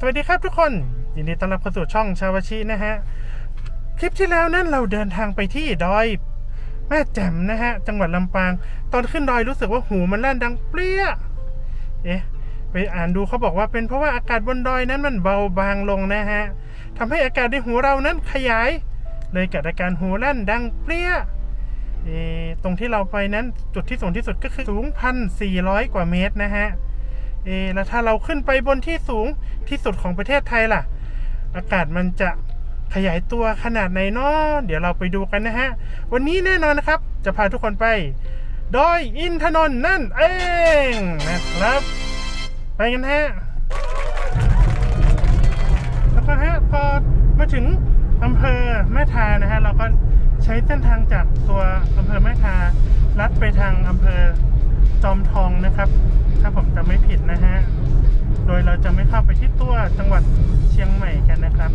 สวัสดีครับทุกคน ยินดีต้อนรับเข้าสู่ช่องชาวชินะฮะ คลิปที่แล้วนั้นเราเดินทางไปที่ดอย แม่แจ่มนะฮะ จังหวัดลำปาง ตอนขึ้นดอยรู้สึกว่าหูมันลั่นดังเปรี้ย เอ๊ะ ไปอ่านดูเขาบอกว่าเป็นเพราะว่าอากาศบนดอยนั้นมันเบาบางลงนะฮะทำให้อากาศในหูเรานั้นขยาย เลยเกิดอาการหูลั่นดังเปรี้ยตรงที่เราไปนั้นจุดที่สูงที่สุดก็คือสูงพันสี่ร้อยกว่าเมตรนะฮะ เอะแล้วถ้าเราขึ้นไปบนที่สูงที่สุดของประเทศไทยล่ะ อากาศมันจะขยายตัวขนาดไหนเนาะเดี๋ยวเราไปดูกันนะฮะ วันนี้แน่นอนนะครับ จะพาทุกคนไปดอยอินทนนท์นั่นเองนะครับ ไปกันฮะแล้วก็ฮะพอมาถึงอำเภอแม่ทานะฮะเราก็ใช้เส้นทางจากตัวอำเภอแม่ทาลัดไปทางอำเภอจอมทองนะครับ ถ้าผมจำไม่ผิดนะฮะ โดยเราจะไม่เข้าไปที่ตัวจังหวัดเชียงใหม่กันนะครับ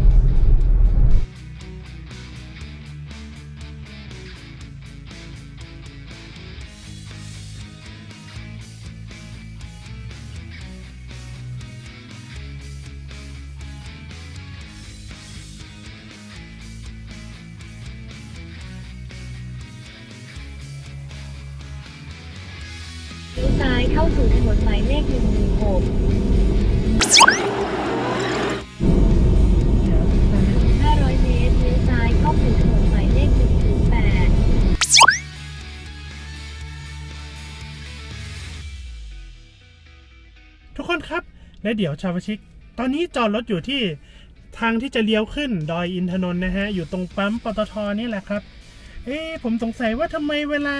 เข้าสู่ถนนหมายเลข116 500เมตรเลี้ยวซ้ายเข้าสู่ถนนหมายเลข108ทุกคนครับ และเดี๋ยวชาวชิก ตอนนี้จอดรถอยู่ที่ทางที่จะเลี้ยวขึ้นดอยอินทนนท์นะฮะ อยู่ตรงปั๊มปตทนี่แหละครับ เอ๊ผมสงสัยว่าทำไมเวลา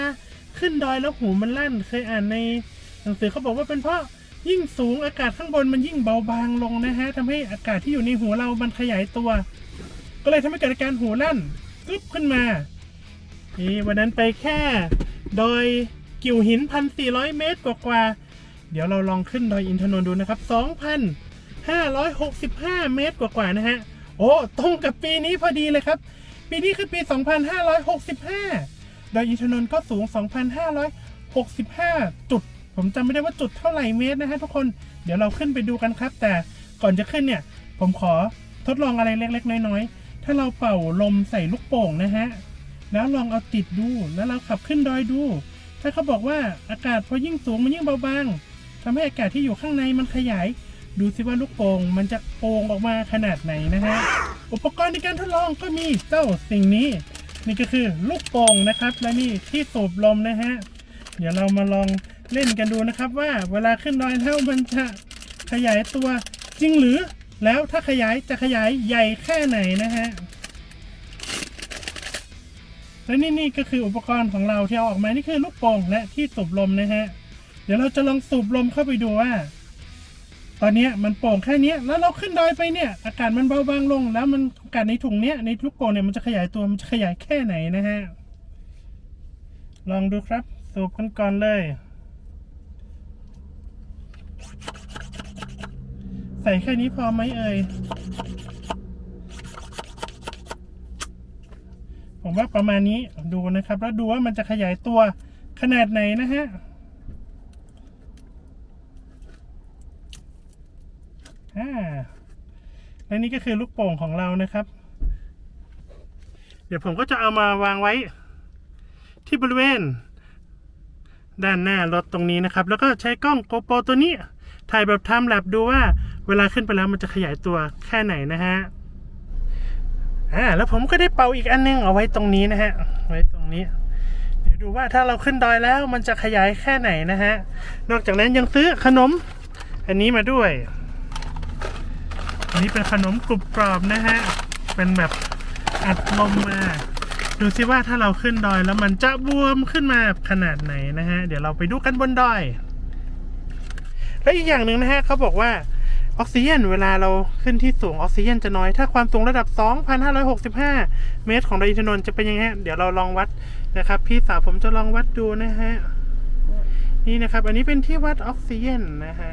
ขึ้นดอยแล้วหูมันลั่นเคยอ่านใน หนังสือเขาบอกว่าเป็นเพราะยิ่งสูงอากาศข้างบนมันยิ่งเบาบางลงนะฮะทำให้อากาศที่อยู่ในหูเรามันขยายตัว ก็เลยทำให้เกิดอาการหูลั่นกึ๊บขึ้นมาวันนั้นไปแค่ดอยกิ่วหินพันสี่ร้อยเมตรกว่าๆเดี๋ยวเราลองขึ้นดอยอินทนนท์ดูนะครับ 2,565 เมตรกว่าๆนะฮะ โอ้ ตรงกับปีนี้พอดีเลยครับ ปีนี้คือปี 2,565 ดอยอินทนนท์ก็สูง 2,565จุด ผมจำไม่ได้ว่าจุดเท่าไหร่เมตรนะฮะทุกคนเดี๋ยวเราขึ้นไปดูกันครับ แต่ก่อนจะขึ้นเนี่ย ผมขอทดลองอะไรเล็ก ๆ น้อยๆ ถ้าเราเป่าลมใส่ลูกโป่งนะฮะแล้วลองเอาติดดูแล้วเราขับขึ้นดอยดู ถ้าเขาบอกว่าอากาศพอยิ่งสูงมันยิ่งเบาบางทำให้อากาศที่อยู่ข้างในมันขยาย ดูสิว่าลูกโป่งมันจะโป่งออกมาขนาดไหนนะฮะอุปกรณ์ในการทดลองก็มีเจ้าสิ่งนี้ นี่ก็คือลูกโป่งนะครับ และนี่ที่สูบลมนะฮะเดี๋ยวเรามาลอง เล่นกันดูนะครับว่าเวลาขึ้นดอยแล้วมันจะขยายตัวจริงหรือแล้วถ้าขยายจะขยายใหญ่แค่ไหนนะฮะและนี่นี่ก็คืออุปกรณ์ของเราที่เอาออกมานี่คือลูกโป่งและที่สูบลมนะฮะเดี๋ยวเราจะลองสูบลมเข้าไปดูว่า ตอนนี้มันโป่งแค่นี้แล้วเราขึ้นดอยไปเนี่ย อากาศมันเบาบางลง แล้วมันอากาศในถุงเนี้ยในลูกโป่งเนี่ยมันจะขยายตัวมันจะขยายแค่ไหนนะฮะลองดูครับสูบกันก่อนเลย ใส่แค่นี้พอไหมเอ่ย ผมว่าประมาณนี้ดูนะครับ แล้วดูว่ามันจะขยายตัวขนาดไหนนะฮะอ่าและนี่ก็คือลูกโป่งของเรานะครับ เดี๋ยวผมก็จะเอามาวางไว้ ที่บริเวณ ด้านหน้ารถตรงนี้นะครับ แล้วก็ใช้กล้องโกโปรตัวนี้ ถ่ายแบบทม์แลปดูว่า เวลาขึ้นไปแล้วมันจะขยายตัวแค่ไหนนะฮะอ่าแล้วผมก็ได้เป่าอีกอันนึงเอาไว้ตรงนี้นะฮะไว้ตรงนี้ เดี๋ยวดูว่าถ้าเราขึ้นดอยแล้วมันจะขยายแค่ไหนนะฮะ นอกจากนั้นยังซื้อขนม อันนี้มาด้วย อันนี้เป็นขนมกรุบกรอบนะฮะ เป็นแบบอัดลมมา ดูซิว่าถ้าเราขึ้นดอยแล้วมันจะบวมขึ้นมาขนาดไหนนะฮะ เดี๋ยวเราไปดูกันบนดอย และอีกอย่างหนึ่งนะฮะเขาบอกว่า ออกซิเจนเวลาเราขึ้นที่สูงออกซิเจนจะน้อย ถ้าความสูงระดับ 2,565 เมตรของดอยอินทนนท์จะเป็นยังไงเดี๋ยวเราลองวัดนะครับ พี่สาวผมจะลองวัดดูนะฮะ นี่นะครับ อันนี้เป็นที่วัดออกซิเจนนะฮะ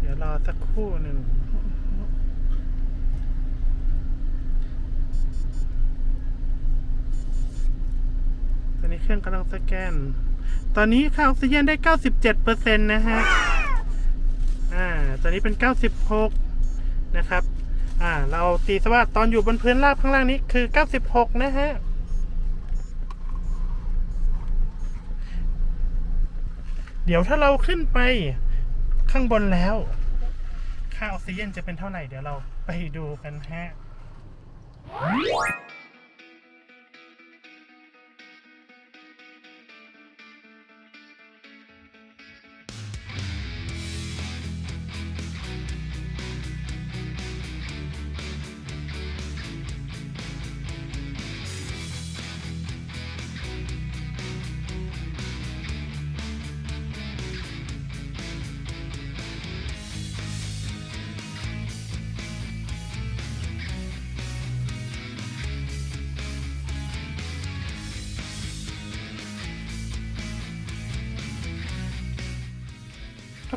เดี๋ยวรอสักครู่หนึ่งตอนนี้เครื่องกำลังสแกน ตอนนี้ค่าออกซิเจนได้ 97%นะฮะ อ่าตอนนี้เป็น 96 นะครับอ่าเราตีซะว่าตอนอยู่บนพื้นราบข้างล่างนี้คือ 96 นะฮะเดี๋ยวถ้าเราขึ้นไปข้างบนแล้ว ค่าออกซิเจนจะเป็นเท่าไหร่ เดี๋ยวเราไปดูกันฮะ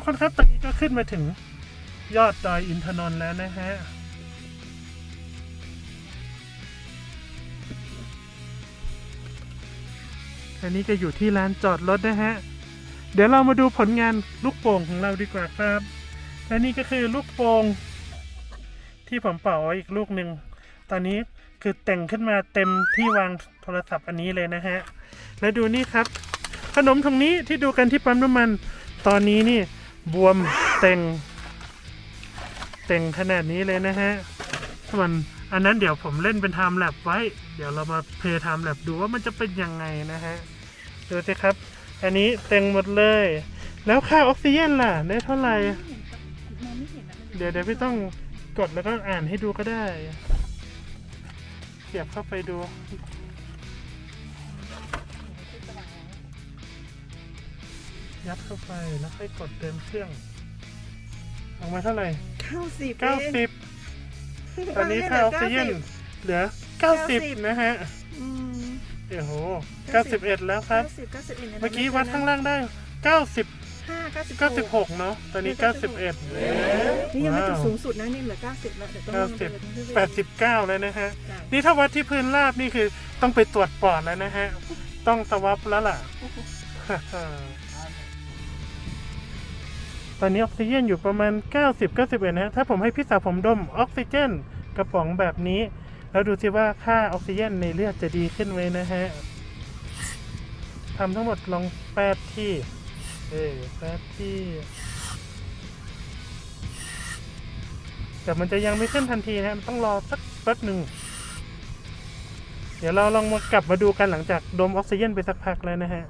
คนครับ ตอนนี้ก็ขึ้นมาถึงยอดดอยอินทนนท์แล้วนะฮะอันนี้ก็อยู่ที่ลานจอดรถนะฮะ เดี๋ยวเรามาดูผลงานลูกโป่งของเราดีกว่าครับ และนี่ก็คือลูกโป่งที่ผมเป่าไว้อีกลูกหนึ่ง ตอนนี้คือแต่งขึ้นมาเต็มที่วางโทรศัพท์อันนี้เลยนะฮะ แล้วดูนี่ครับ ขนมถุงนี้ที่ดูกันที่ปั๊มน้ำมัน ตอนนี้นี่ บวมเต็ง เต็งขนาดนี้เลยนะฮะส่วนอันนั้นเดี๋ยวผมเล่นเป็นไทม์แลปไว้ เดี๋ยวเรามาเพลย์ไทม์แลปดูว่ามันจะเป็นยังไงนะฮะ ดูสิครับ อันนี้เต็งหมดเลย แล้วค่าออกซิเจนล่ะ ได้เท่าไหร่เห็นนะเดี๋ยวเดี๋ยวพี่ต้องกดแล้วก็อ่านให้ดูก็ได้เสียบเข้าไปดู ยัดเข้าไปแล้วค่อยกดเติมเครื่องออกมาเท่าไหร่เก้าสิบเก้าสิบตอนนี้ค่าออกซิเจนเหลือเก้าสิบนะฮะอืมโอ้โหเก้าสิบเอ็ดแล้วครับเก้าสิบเก้าสิบเอ็ดเมื่อกี้วัดข้างล่างได้เก้าสิบห้าเก้าสิบเก้าสิบหกเนาะ ตอนนี้เก้าสิบเอ็ดนี่ยังไม่จุดว้าวสูงสุดนะนี่เหลือเก้าสิบแล้วเดี๋ยวต้องเก้าลงสิบไปเรื่อยๆแปดสิบเก้าแล้วนะฮะจ้ะนี่ถ้าวัดที่พื้นราบนี่คือต้องไปตรวจปอดแล้วนะฮะ ต้องสวับแล้วล่ะ ตอนนี้ออกซิเจนอยู่ประมาณ 90 91นะฮะถ้าผมให้พี่สาวผมดมออกซิเจนกระป๋องแบบนี้ แล้วดูสิว่าค่าออกซิเจนในเลือดจะดีขึ้นไหมนะฮะทำทั้งหมดลองแปดที่ เออแปดที่ แต่มันจะยังไม่ขึ้นทันทีนะฮะมันต้องรอสักแป๊บหนึ่ง เดี๋ยวเราลองมากลับมาดูกันหลังจากดมออกซิเจนไปสักพักแล้วนะฮะ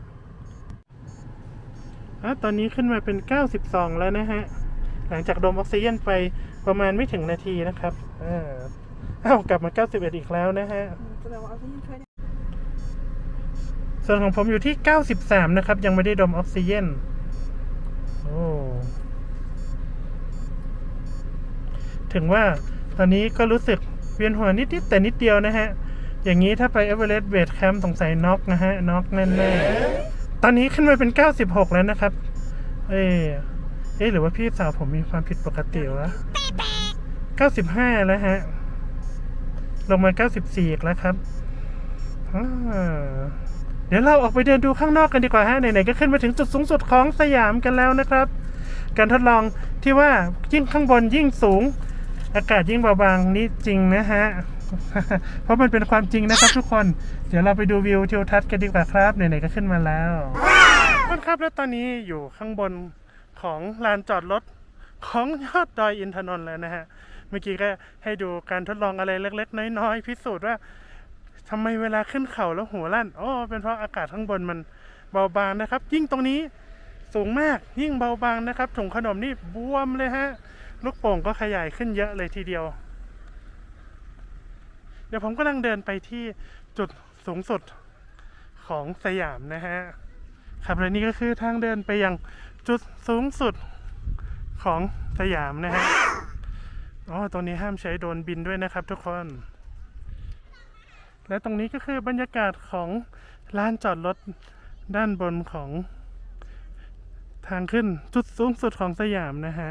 อะตอนนี้ขึ้นมาเป็น 92 แล้วนะฮะ หลังจากดมออกซิเจนไปประมาณไม่ถึงนาทีนะครับอ่าอ้าวกลับมา 91 อีกแล้วนะฮะ แสดงว่าเอาที่ช่วยได้ส่วนของผมอยู่ที่ 93 นะครับ ยังไม่ได้ดมออกซิเจนโอ้ถึงว่าตอนนี้ก็รู้สึกเวียนหัวนิดๆแต่นิดเดียวนะฮะ อย่างนี้ถ้าไปเอเวอเรสต์เบสแคมป์สงสัยน็อกนะฮะน็อกแน่ๆ ตอนนี้ขึ้นมาเป็น96แล้วนะครับ เอ๊ะเอ๊หรือว่าพี่สาวผมมีความผิดปกติวะ95แล้วฮะ ลงมา94อีกแล้วครับ เดี๋ยวเราออกไปเดินดูข้างนอกกันดีกว่าฮะ ไหนๆก็ขึ้นมาถึงจุดสูงสุดของสยามกันแล้วนะครับ การทดลองที่ว่ายิ่งข้างบนยิ่งสูง อากาศยิ่งเบาบางนี่จริงนะฮะ เพราะมันเป็นความจริงนะครับทุกคน เดี๋ยวเราไปดูวิวทิวทัศน์กันดีกว่าครับไหนๆก็ขึ้นมาแล้วทุกคนครับแล้วตอนนี้อยู่ข้างบนของลานจอดรถของยอดดอยอินทนนท์แล้วนะฮะ เมื่อกี้ก็ให้ดูการทดลองอะไรเล็ก ๆ น้อยๆพิสูจน์ว่าทำไมเวลาขึ้นเขาแล้วหัวลั่นอ๋อเป็นเพราะอากาศข้างบนมันเบาบางนะครับ ยิ่งตรงนี้สูงมากยิ่งเบาบางนะครับถุงขนมนี่บวมเลยฮะ ลูกโป่งก็ขยายขึ้นเยอะเลยทีเดียว ดี๋ยวผมกำลังเดินไปที่จุดสูงสุดของสยามนะฮะ ครับและนี่ก็คือทางเดินไปยังจุดสูงสุดของสยามนะฮะ อ๋อ ตรงนี้ห้ามใช้โดรนบินด้วยนะครับทุกคน และตรงนี้ก็คือบรรยากาศของลานจอดรถด้านบนของทางขึ้นจุดสูงสุดของสยามนะฮะ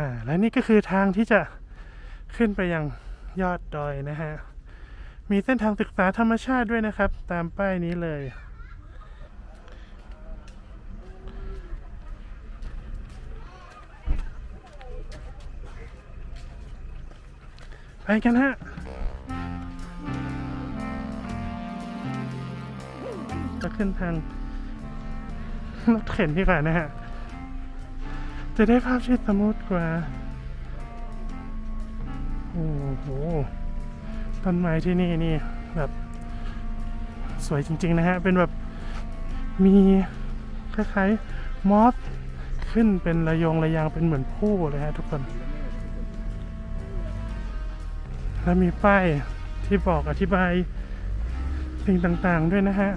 าและนี่ก็คือทางที่จะขึ้นไปยังยอดดอยนะฮะ มีเส้นทางศึกษาธรรมชาติด้วยนะครับ ตามป้ายนี้เลย ไปกันฮะจะขึ้นทางรถเข็นดีกว่านะฮะ จะได้ภาพที่สมูทกว่า โอ้โห ต้นไม้ที่นี่นี่แบบสวยจริง ๆ นะฮะ เป็นแบบมีคล้ายๆมอสขึ้นเป็นระยงระยางเป็นเหมือนผู้เลยฮะทุกคน แล้วมีป้ายที่บอกอธิบายสิ่งต่างๆด้วยนะฮะ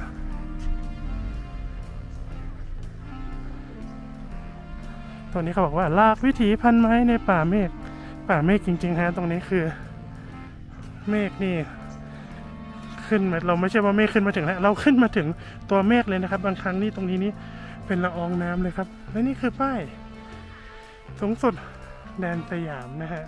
ตรงนี้เขาบอกว่าลากวิถีพันไม้ในป่าเมฆป่าเมฆจริง ๆ ฮะ ตรงนี้คือ เมฆนี่ ขึ้นมาเราไม่ใช่ว่าเมฆขึ้นมาถึงแล้วเราขึ้นมาถึงตัวเมฆเลยนะครับ บางครั้งนี่ตรงนี้นี่เป็นละอองน้ำเลยครับ และนี่คือป้ายสูงสุดแดนสยามนะฮะ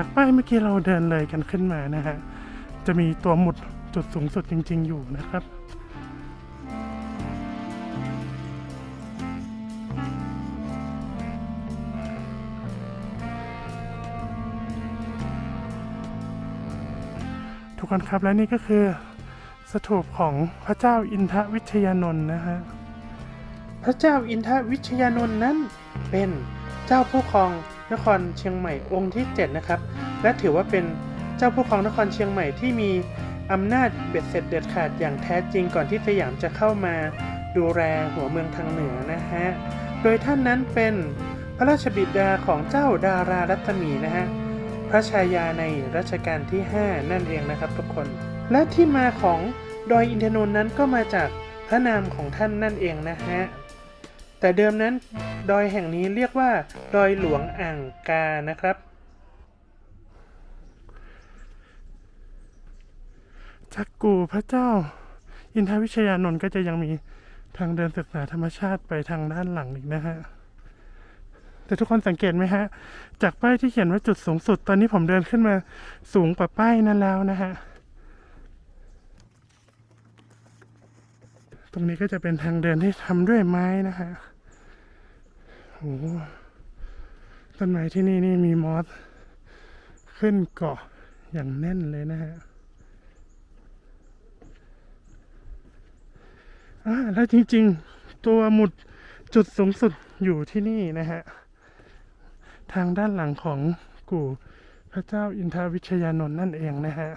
จากป้ายเมื่อกี้เราเดินเลยกันขึ้นมานะฮะ จะมีตัวหมุดจุดสูงสุดจริง ๆ อยู่นะครับทุกคนครับและนี่ก็คือสถูปของพระเจ้าอินทวิชยานนท์นะฮะ พระเจ้าอินทวิชยานนท์นั้นเป็นเจ้าผู้ครอง นครเชียงใหม่องค์ที่ 7 นะครับ และถือว่าเป็นเจ้าผู้ครองนครเชียงใหม่ที่มีอำนาจเบ็ดเสร็จเด็ดขาดอย่างแท้จริงก่อนที่สยามจะเข้ามาดูแลหัวเมืองทางเหนือนะฮะ โดยท่านนั้นเป็นพระราชบิดาของเจ้าดารารัตมีนะฮะ พระชายาในรัชกาลที่ 5 นั่นเองนะครับทุกคน และที่มาของดอยอินทนนท์นั้นก็มาจากพระนามของท่านนั่นเองนะฮะ แต่เดิมนั้น ดอยแห่งนี้เรียกว่า ดอยหลวงอ่างกานะครับ จากกูพระเจ้า อินทวิชยานนท์ก็จะยังมีทางเดินศึกษาธรรมชาติไปทางด้านหลังอีกนะฮะ แต่ทุกคนสังเกตไหมฮะ จากป้ายที่เขียนว่าจุดสูงสุด ตอนนี้ผมเดินขึ้นมาสูงกว่าป้ายนั้นแล้วนะฮะตรงนี้ก็จะเป็นทางเดินที่ทำด้วยไม้นะฮะ โหต้นไม้ที่นี่นี่มีมอสขึ้นเกาะอย่างแน่นเลยนะฮะอ่าแล้วจริงๆ ตัวหมุดจุดสูงสุดอยู่ที่นี่นะฮะ ทางด้านหลังของกู่พระเจ้าอินทวิชยานนท์นั่นเองนะฮะ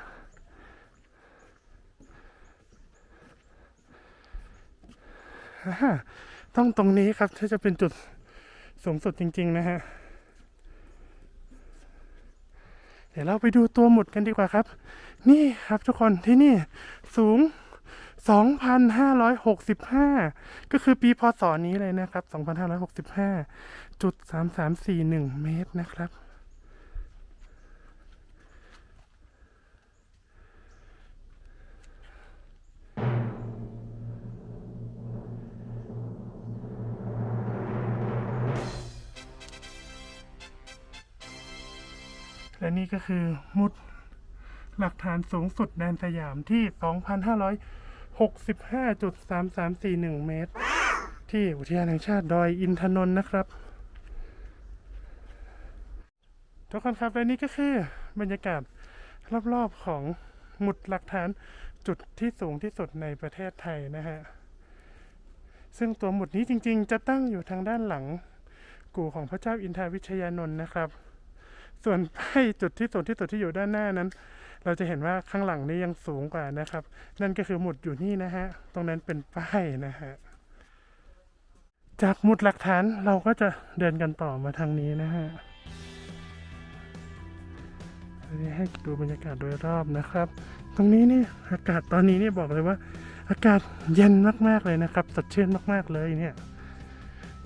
ต้องตรงนี้ครับที่จะเป็นจุด สูงสุดจริง ๆ นะฮะ เดี๋ยวเราไปดูตัวหมุดกันดีกว่าครับ นี่ครับทุกคนที่นี่สูง 2,565 ก็คือปีพศนี้เลยนะครับ 2,565จุด3341 เมตรนะครับ และนี่ก็คือมุดหลักฐานสูงสุดแดนสยามที่ 2,565.3341 เมตร ที่อุทยานแห่งชาติดอยอินทนนท์นะครับ ทุกคนครับและนี่ก็คือบรรยากาศรอบๆของหมุดหลักฐานจุดที่สูงที่สุดในประเทศไทยนะฮะ ซึ่งตัวหมุดนี้จริงๆ จะตั้งอยู่ทางด้านหลัง กู่ของพระเจ้าอินทาวิชยานนท์นะครับ ส่วนป้ายจุดที่สูงที่สุดที่อยู่ด้านหน้านั้น เราจะเห็นว่าข้างหลังนี้ยังสูงกว่านะครับ นั่นก็คือหมุดอยู่นี่นะฮะ ตรงนั้นเป็นป้ายนะฮะ จากหมุดหลักฐานเราก็จะเดินกันต่อมาทางนี้นะฮะอันนี้ให้ดูบรรยากาศโดยรอบนะครับ ตรงนี้นี่อากาศตอนนี้นี่บอกเลยว่า อากาศเย็นมากๆเลยนะครับ สดชื่นมากๆเลยเนี่ย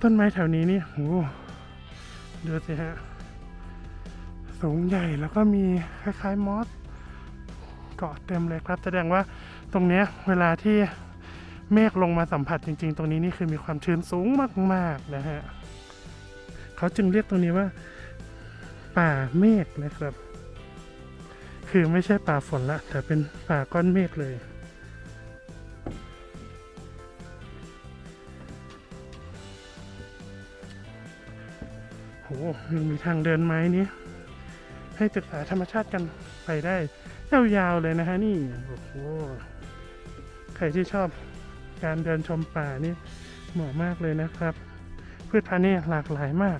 ต้นไม้แถวนี้นี่โหดูสิฮะ สูงใหญ่แล้วก็มีคล้ายๆมอสเกาะเต็มเลยครับ แสดงว่าตรงนี้เวลาที่เมฆลงมาสัมผัสจริง ๆ ตรงนี้นี่คือมีความชื้นสูงมากๆนะฮะเขาจึงเรียกตรงนี้ว่า ป่าเมฆนะครับ คือไม่ใช่ป่าฝนละ แต่เป็นป่าก้อนเมฆเลยโหยังมีทางเดินไหมนี้ ให้ศึกษาธรรมชาติกันไปได้ยาวๆเลยนะฮะนี่โอ้โหใครที่ชอบการเดินชมป่านี่เหมาะมากเลยนะครับ พืชพันธุ์นี่หลากหลายมาก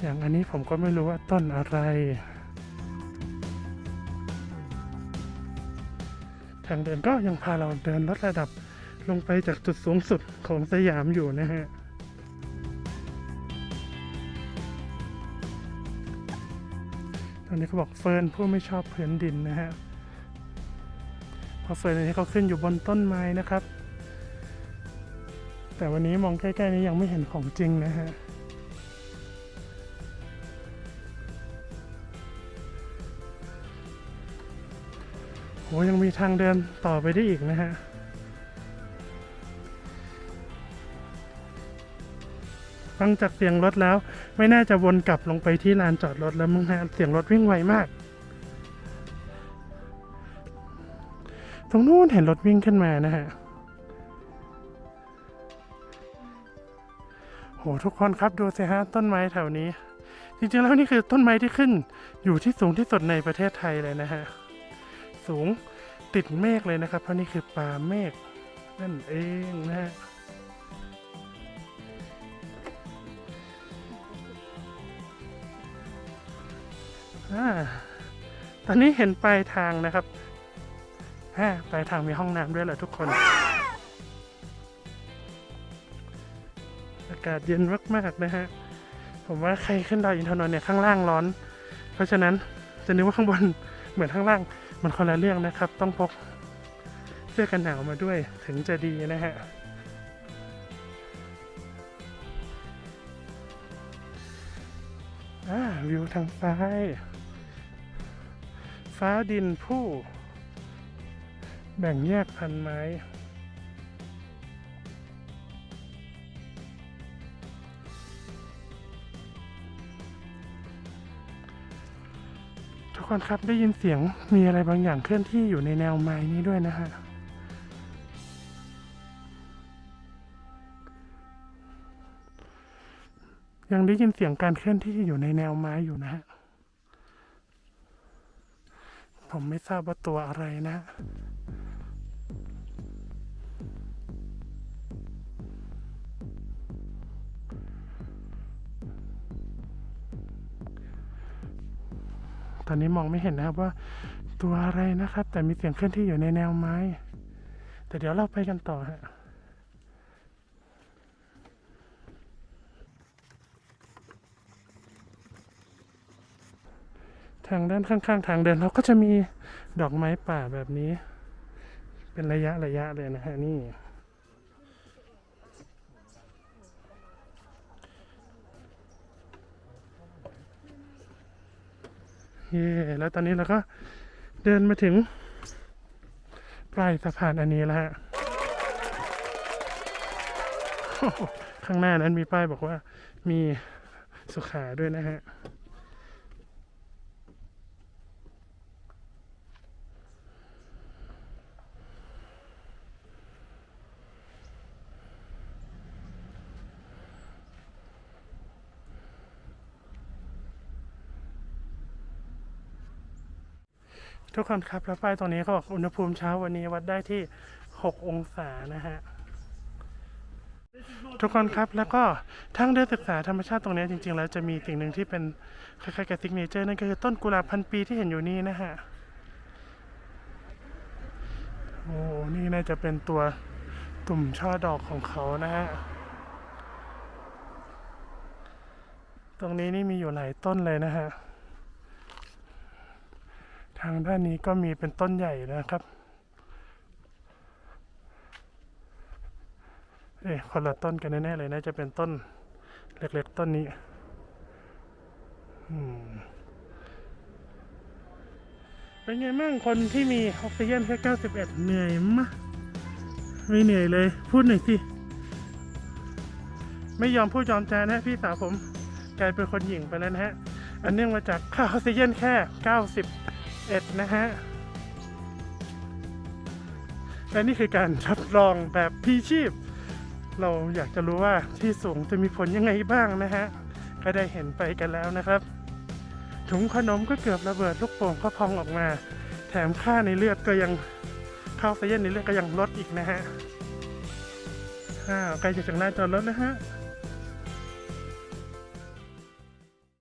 อย่างอันนี้ผมก็ไม่รู้ว่าต้นอะไร ทางเดินก็ยังพาเราเดินลดระดับลงไปจากจุดสูงสุดของสยามอยู่นะฮะ อนนี้เขาบอกเฟิร์นผู้ไม่ชอบพื้นดินนะฮะเพราะเฟิร์นอันนี้เขาขึ้นอยู่บนต้นไม้นะครับ แต่วันนี้มองใกล้ๆนี้ยังไม่เห็นของจริงนะฮะโหยังมีทางเดินต่อไปได้อีกนะฮะ ฟังจากเสียงรถแล้ว ไม่น่าจะวนกลับลงไปที่ลานจอดรถแล้วมึงฮะเสียงรถวิ่งไวมาก ตรงนู้นเห็นรถวิ่งขึ้นมานะฮะโหทุกคนครับดูสิฮะต้นไม้แถวนี้ จริงๆแล้วนี่คือต้นไม้ที่ขึ้น อยู่ที่สูงที่สุดในประเทศไทยเลยนะฮะสูงติดเมฆเลยนะครับ เพราะนี่คือป่าเมฆนั่นเองนะฮะ อตอนนี้เห็นปลายทางนะครับปลายทางมีห้องน้ำด้วยเหรอทุกคน อากาศเย็นมากๆนะฮะ ผมว่าใครขึ้นดอยอินทนนท์เนี่ยข้างล่างร้อน เพราะฉะนั้นจะนึกว่าข้างบนเหมือนข้างล่างมันคนละเรื่องนะครับ ต้องพกเสื้อกันหนาวมาด้วยถึงจะดีนะฮะวิวทางซ้าย ฟ้าดินผู้ แบ่งแยกพันไม้ ทุกคนครับได้ยินเสียงมีอะไรบางอย่างเคลื่อนที่อยู่ในแนวไม้นี้ด้วยนะฮะยังได้ยินเสียงการเคลื่อนที่อยู่ในแนวไม้อยู่นะฮะ ผมไม่ทราบว่าตัวอะไรนะตอนนี้มองไม่เห็นนะครับว่าตัวอะไรนะครับ แต่มีเสียงเคลื่อนที่อยู่ในแนวไม้ แต่เดี๋ยวเราไปกันต่อฮะ ทางด้านข้างๆ ทางเดินเราก็จะมีดอกไม้ป่าแบบนี้ เป็นระยะระยะเลยนะฮะนี่เย่แล้วตอนนี้เราก็เดินมาถึงปลายสะพานอันนี้แล้วฮะ ข้างหน้านั้นมีป้ายบอกว่ามีสุขาด้วยนะฮะ ทุกคนครับแล้วป้ายตรงนี้เขาบอกอุณหภูมิเช้าวันนี้วัดได้ที่ 6 องศานะฮะทุกคนครับแล้วก็ทางเดินศึกษาธรรมชาติตรงนี้จริง ๆ แล้วจะมีสิ่งหนึ่งที่เป็นคล้ายๆกับซิกเนเจอร์นั่นก็คือต้นกุหลาบพันปีที่เห็นอยู่นี่นะฮะโอ้นี่น่าจะเป็นตัวตุ่มช่อดอกของเขานะฮะตรงนี้นี่มีอยู่หลายต้นเลยนะฮะ ทางด้านนี้ก็มีเป็นต้นใหญ่นะครับเอ๊ะคนละต้นกันแน่ๆเลยน่าจะเป็นต้นเล็กๆต้นนี้เป็นไงมั่งคนที่มีออกซิเจนแค่91 เหนื่อยมะไม่เหนื่อยเลย พูดหน่อยสิ ไม่ยอมพูดยอมใจนะพี่สาวผม กลายเป็นคนหญิงไปแล้วนะฮะ อันเนื่องมาจากค่าออกซิเจนแค่ 91นะฮะ และนี่คือการทดลองแบบพีชีพ เราอยากจะรู้ว่าที่สูงจะมีผลยังไงบ้างนะฮะ ก็ได้เห็นไปกันแล้วนะครับ ถุงขนมก็เกือบระเบิดลูกโป่งก็พองออกมา แถมค่าในเลือดก็ยังค่าออกซิเจนในเลือดก็ยังลดอีกนะฮะอ้าวใกล้จะถึงหน้าจอดรถแล้วฮะ